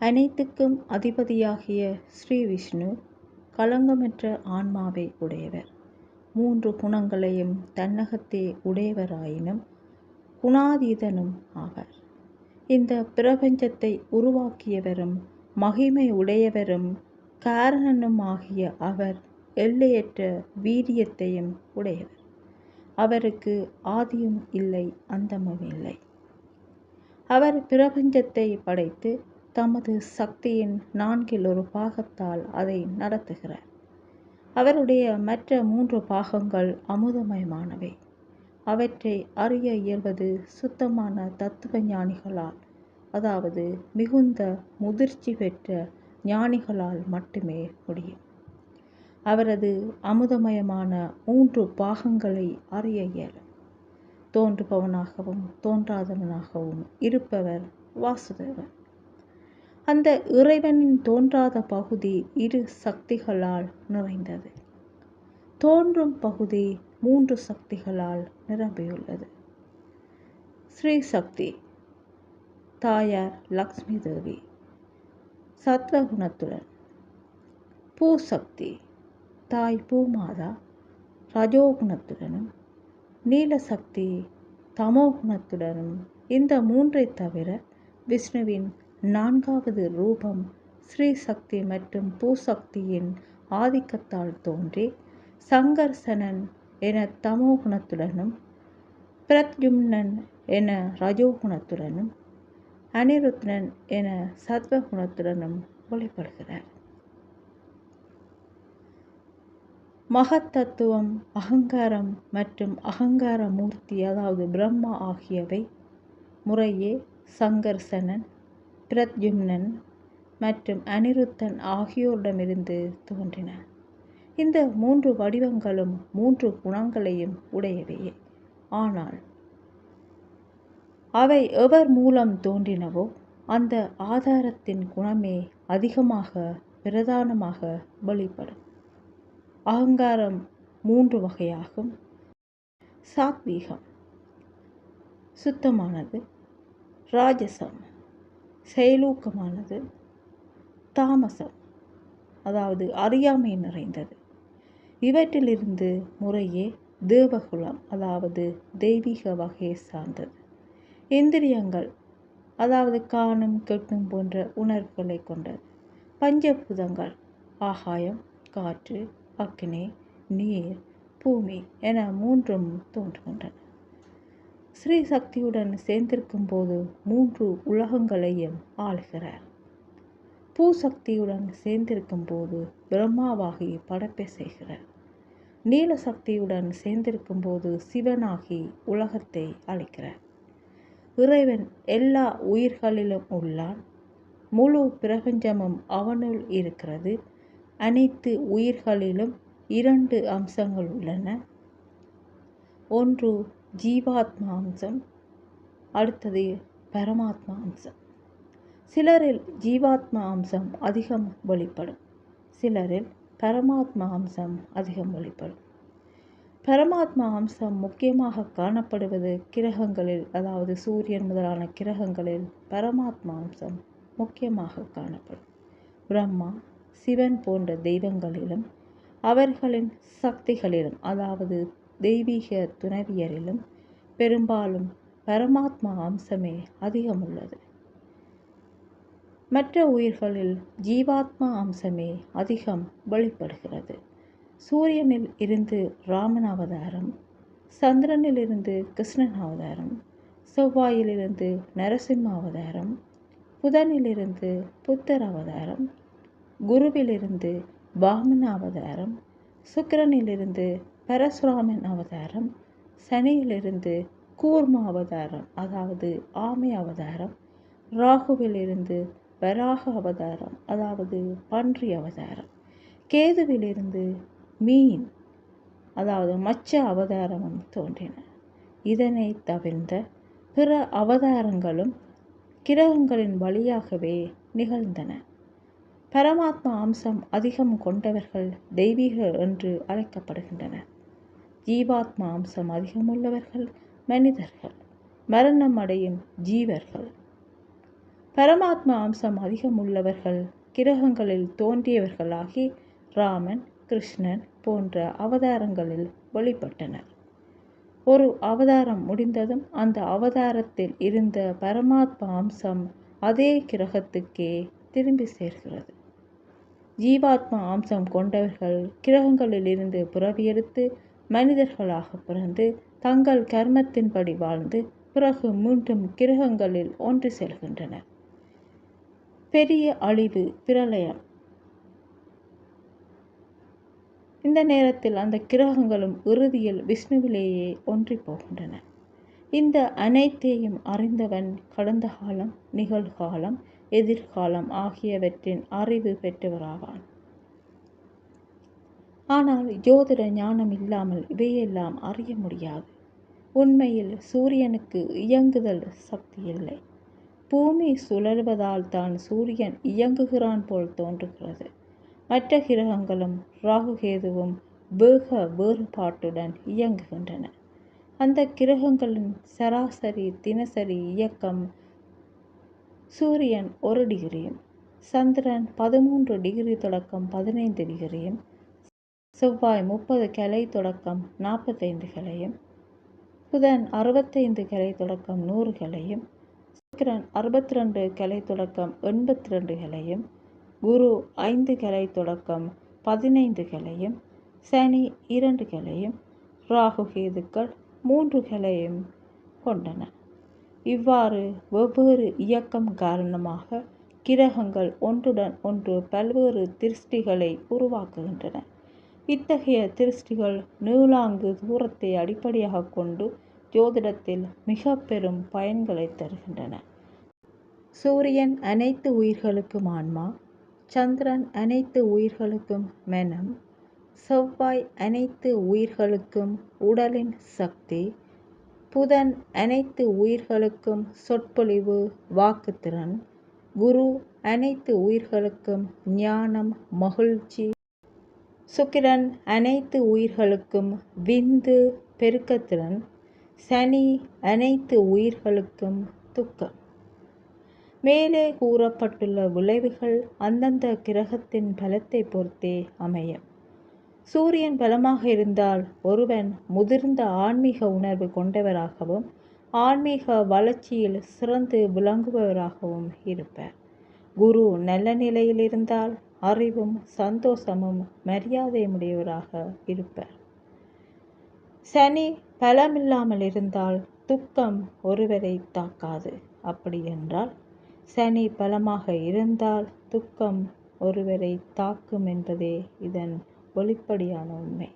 அனைத்துக்கும் அதிபதியாகிய ஸ்ரீ விஷ்ணு களங்கமற்ற ஆன்மாவை உடையவர். மூன்று குணங்களையும் தன்னகத்தே உடையவராயினும் குணாதீதனும் ஆவார். இந்த பிரபஞ்சத்தை உருவாக்கியவரும் மகிமை உடையவரும் காரணனும் ஆகிய அவர் எல்லையற்ற வீரியத்தையும் உடையவர். அவருக்கு ஆதியும் இல்லை அந்தமும் இல்லை. அவர் பிரபஞ்சத்தை படைத்து தமது சக்தியின் நான்கில் ஒரு பாகத்தால் அதை நடத்துகிறார் அவருடைய மற்ற மூன்று பாகங்கள் அமுதமயமானவை. அவற்றை அறிய இயல்வது சுத்தமான தத்துவ ஞானிகளால் அதாவது மிகுந்த முதிர்ச்சி பெற்ற ஞானிகளால் மட்டுமே முடியும். அவரது அமுதமயமான மூன்று பாகங்களை அறிய இயலும். தோன்றுபவனாகவும் தோன்றாதவனாகவும் இருப்பவர் வாசுதேவன். அந்த இறைவனின் தோன்றாத பகுதி இரு சக்திகளால் நிறைந்தது. தோன்றும் பகுதி மூன்று சக்திகளால் நிரம்பியுள்ளது. ஸ்ரீ சக்தி தாயார் லக்ஷ்மி தேவி சத்வகுணத்துடன். பூசக்தி தாய் பூமாதா ரஜோகுணத்துடனும். நீலசக்தி தமோகுணத்துடனும். இந்த மூன்றை தவிர விஷ்ணுவின் நான்காவது ரூபம் ஸ்ரீ சக்தி மற்றும் பூசக்தியின் ஆதிக்கத்தால் தோன்றி சங்கர்சனன் என தமோகுணத்துடனும் பிரத்யும்னன் என ரஜோகுணத்துடனும் அனிருத்னன் என சத்வகுணத்துடனும் வெளிப்படுகிறார் மகத்தத்துவம் அகங்காரம் மற்றும் அகங்கார மூர்த்தி அதாவது பிரம்மா ஆகியவை முறையே சங்கர்சனன் பிரத்யும்னன் மற்றும் அனிருத்தன் ஆகியோரிடமிருந்து தோன்றின. இந்த மூன்று வடிவங்களும் மூன்று குணங்களையும் உடையவையே ஆனால் அவை எவர் மூலம் தோன்றினவோ அந்த ஆதாரத்தின் குணமே அதிகமாக பிரதானமாக வெளிப்படும். அகங்காரம் மூன்று வகையாகும். சாத்வீகம் சுத்தமானது. ராஜசம் செயலூக்கமானது தாமசம் அதாவது அறியாமை நிறைந்தது. இவற்றிலிருந்து முறையே தேவகுலம் அதாவது தெய்வீக வகையை சார்ந்தது. இந்திரியங்கள் அதாவது காணும் கெட்டும் போன்ற உணர்வுகளை கொண்டது பஞ்சபூதங்கள் ஆகாயம் காற்று அக்னி நீர் பூமி என மூன்றும் தோன்றுகின்றன. ஸ்ரீ சக்தியுடன் சேர்ந்திருக்கும் போது மூன்று உலகங்களையும் ஆளுகிறார். பூசக்தியுடன் சேர்ந்திருக்கும் போது பிரம்மாவாகி படப்பை செய்கிறார். நீல சக்தியுடன் சேர்ந்திருக்கும் போது சிவனாகி உலகத்தை அளிக்கிறார் இறைவன் எல்லா உயிர்களிலும் உள்ளான். முழு பிரபஞ்சமும் அவனுள் இருக்கிறது. அனைத்து உயிர்களிலும் இரண்டு அம்சங்கள் உள்ளன. ஒன்று ஜீவாத்மா அம்சம் அடுத்தது பரமாத்மா அம்சம் சிலரில் ஜீவாத்மா அம்சம் அதிகம் வெளிப்படும். சிலரில் பரமாத்மா அம்சம் அதிகம் வெளிப்படும். பரமாத்மா அம்சம் முக்கியமாக காணப்படுவது கிரகங்களில் அதாவது சூரியன் முதலான கிரகங்களில் பரமாத்மா அம்சம் முக்கியமாக காணப்படும். பிரம்மா சிவன் போன்ற தெய்வங்களிலும் அவர்களின் சக்திகளிலும் அதாவது தெய்வீக துணைவியரிலும் பெரும்பாலும் பரமாத்மா அம்சமே அதிகம் உள்ளது மற்ற உயிர்களில் ஜீவாத்மா அம்சமே அதிகம் வெளிப்படுகிறது. சூரியனில் இருந்து ராமன் அவதாரம் சந்திரனிலிருந்து கிருஷ்ணன் அவதாரம் செவ்வாயிலிருந்து நரசிம்ம அவதாரம் புதனிலிருந்து புத்தர் அவதாரம் குருவிலிருந்து வாமன அவதாரம் சுக்கிரனிலிருந்து பரசுராமன் அவதாரம் சனியிலிருந்து கூர்ம அவதாரம் அதாவது ஆமை அவதாரம் ராகுவிலிருந்து வராக அவதாரம் அதாவது பன்றி அவதாரம் கேதுவிலிருந்து மீன் அதாவது மச்ச அவதாரமும் தோன்றின. இதனை தவிர்ந்த பிற அவதாரங்களும் கிரகங்களின் வழியாகவே நிகழ்ந்தன. பரமாத்மா அம்சம் அதிகம் கொண்டவர்கள் தெய்வீக என்று அழைக்கப்படுகின்றனர். ஜீவாத்மா அம்சம் அதிகமுள்ளவர்கள் மனிதர்கள். மரணம் அடையும் ஜீவர்கள். பரமாத்மா அம்சம் அதிகம் உள்ளவர்கள் கிரகங்களில் தோன்றியவர்களாகி ராமன் கிருஷ்ணன் போன்ற அவதாரங்களில் வெளிப்பட்டனர். ஒரு அவதாரம் முடிந்ததும் அந்த அவதாரத்தில் இருந்த பரமாத்மா அம்சம் அதே கிரகத்துக்கே திரும்பி சேர்கிறது. ஜீவாத்மா அம்சம் கொண்டவர்கள் கிரகங்களில் இருந்து மனிதர்களாக பிறந்து தங்கள் கர்மத்தின்படி வாழ்ந்து பிறகு மீண்டும் கிரகங்களில் ஒன்று செல்கின்றனர் பெரிய அழிவு பிரளயம். இந்த நேரத்தில் அந்த கிரகங்களும் இறுதியில் விஷ்ணுவிலேயே ஒன்றி போகின்றன. இந்த அனைத்தையும் அறிந்தவன் கடந்த காலம் நிகழ்காலம் எதிர்காலம் ஆகியவற்றின் அறிவு பெற்றவராவான். ஆனால் ஜோதிட ஞானம் இல்லாமல் இவையெல்லாம் அறிய முடியாது. உண்மையில் சூரியனுக்கு இயங்குதல் சக்தி இல்லை. பூமி சுழல்வதால் தான் சூரியன் இயங்குகிறான் போல் தோன்றுகிறது. மற்ற கிரகங்களும் ராகுகேதுவும் வேக வேறுபாட்டுடன் இயங்குகின்றன. அந்த கிரகங்களின் சராசரி தினசரி இயக்கம் சூரியன் ஒரு டிகிரியும் சந்திரன் பதிமூன்று டிகிரி தொடக்கம் பதினைந்து டிகிரியும் செவ்வாய் முப்பது கிளை தொடக்கம் நாற்பத்தைந்து கிளையும். புதன் அறுபத்தைந்து கிளை தொடக்கம் நூறு கிளையும். சுக்கிரன் அறுபத்தி ரெண்டு கிளை தொடக்கம் எண்பத்தி ரெண்டு கிளையும். குரு ஐந்து கிளை தொடக்கம் பதினைந்து கிளையும். சனி இரண்டு கிளையும். ராகு கேதுக்கள் மூன்று கிளையும் கொண்டன. இவ்வாறு வெவ்வேறு இயக்கம் காரணமாக கிரகங்கள் ஒன்றுடன் ஒன்று பல்வேறு திருஷ்டிகளை உருவாக்குகின்றன. இத்தகைய திருஷ்டிகள் நீளாங்கு தூரத்தை அடிப்படையாக கொண்டு ஜோதிடத்தில் மிக பெரும் பயன்களை தருகின்றன. சூரியன் அனைத்து உயிர்களுக்கும் ஆன்மா சந்திரன் அனைத்து உயிர்களுக்கும் மனம் செவ்வாய் அனைத்து உயிர்களுக்கும் உடலின் சக்தி புதன் அனைத்து உயிர்களுக்கும் சொற்பொழிவு வாக்குத்திறன் குரு அனைத்து உயிர்களுக்கும் ஞானம் மகிழ்ச்சி சுக்கிரன் அனைத்து உயிர்களுக்கும் விந்து பெருக்கத்திறன் சனி அனைத்து உயிர்களுக்கும் துக்கம். மேலே கூறப்பட்டுள்ள விளைவுகள் அந்தந்த கிரகத்தின் பலத்தை பொறுத்தே அமையும். சூரியன் பலமாக இருந்தால் ஒருவன் முதிர்ந்த ஆன்மீக உணர்வு கொண்டவராகவும் ஆன்மீக வளர்ச்சியில் சிறந்து விளங்குபவராகவும் இருப்பார். குரு நல்ல நிலையில் இருந்தால் அறிவும் சந்தோஷமும் மரியாதையுடையவராக இருப்பார். சனி பலமில்லாமல் இருந்தால் துக்கம் ஒருவரை தாக்காது. அப்படி என்றால் சனி பலமாக இருந்தால் துக்கம் ஒருவரை தாக்கும் என்பதே இதன் ஒளிப்படியான உண்மை.